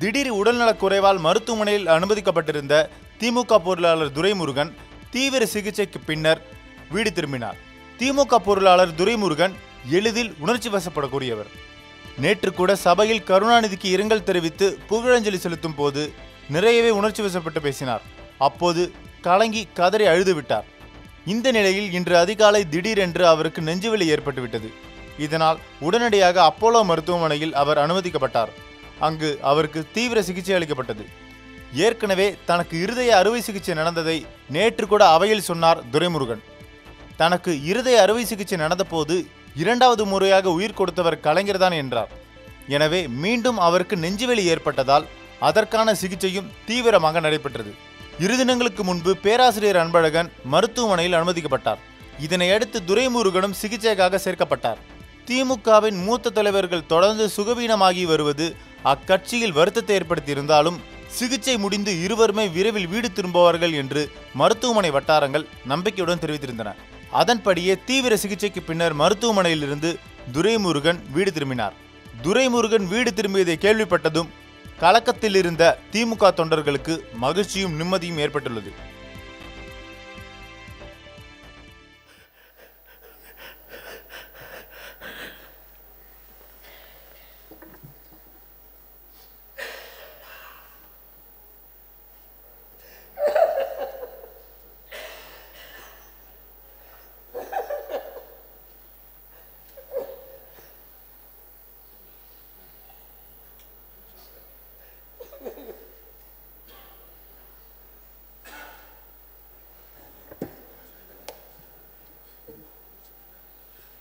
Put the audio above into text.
திடீர் உடல்நலக் குறைவால் மருத்துவமனையில் அனுமதிக்கப்பட்டிருந்த திமுக பொருளாளர் துரைமுருகன் தீவிர சிகிச்சைக்கு பின்னர் வீடு திரும்பினார். திமுக பொருளாளர் துரைமுருகன் எளிதில் உணர்ச்சி வசப்படக்கூடியவர். நேற்று கூட சபையில் கருணாநிதிக்கு இரங்கல் தெரிவித்து புகழஞ்சலி செலுத்தும் போது நிறையவே உணர்ச்சி வசப்பட்டு பேசினார். அப்போது கலங்கி கதறி அழுதுவிட்டார் இந்த நிலையில் இன்று அதிகாலை திடீரென்று அவருக்கு நெஞ்சுவலி ஏற்பட்டுவிட்டது. இதனால் உடனடியாக அப்போலோ மருத்துவமனையில் அவர் அனுமதிக்கப்பட்டார். அங்கு அவருக்கு தீவிர சிகிச்சை அளிக்கப்பட்டது. ஏற்கனவே தனக்கு இருதய அறுவை சிகிச்சை நடந்ததை நேற்று கூட அவையில் சொன்னார் துரைமுருகன். தனக்கு இருதய அறுவை சிகிச்சை நடந்தபோது இரண்டாவது முறையாக உயிர் கொடுத்தவர் கலைஞர்தான் என்றார். எனவே மீண்டும் அவருக்கு நெஞ்சுவலி ஏற்பட்டதால் அதற்கான சிகிச்சையும் தீவிரமாக நடைபெற்றது. இரு தினங்களுக்கு முன்பு பேராசிரியர் அன்பழகன் மருத்துவமனையில் அனுமதிக்கப்பட்டார். இதனையடுத்து துரைமுருகனும் சிகிச்சைக்காக சேர்க்கப்பட்டார். திமுகவின் மூத்த தலைவர்கள் தொடர்ந்து சுகவீனமாகி வருவது அக்கட்சியில் வருத்தத்தை ஏற்படுத்தியிருந்தாலும் சிகிச்சை முடிந்து இருவருமே விரைவில் வீடு திரும்புவார்கள் என்று மருத்துவமனை வட்டாரங்கள் நம்பிக்கையுடன் தெரிவித்திருந்தன. அதன்படியே தீவிர சிகிச்சைக்கு பின்னர் மருத்துவமனையிலிருந்து துரைமுருகன் வீடு திரும்பினார். துரைமுருகன் வீடு திரும்பியதை கேள்விப்பட்டதும் கலக்கத்தில் இருந்த திமுக தொண்டர்களுக்கு மகிழ்ச்சியும் நிம்மதியும் ஏற்பட்டுள்ளது.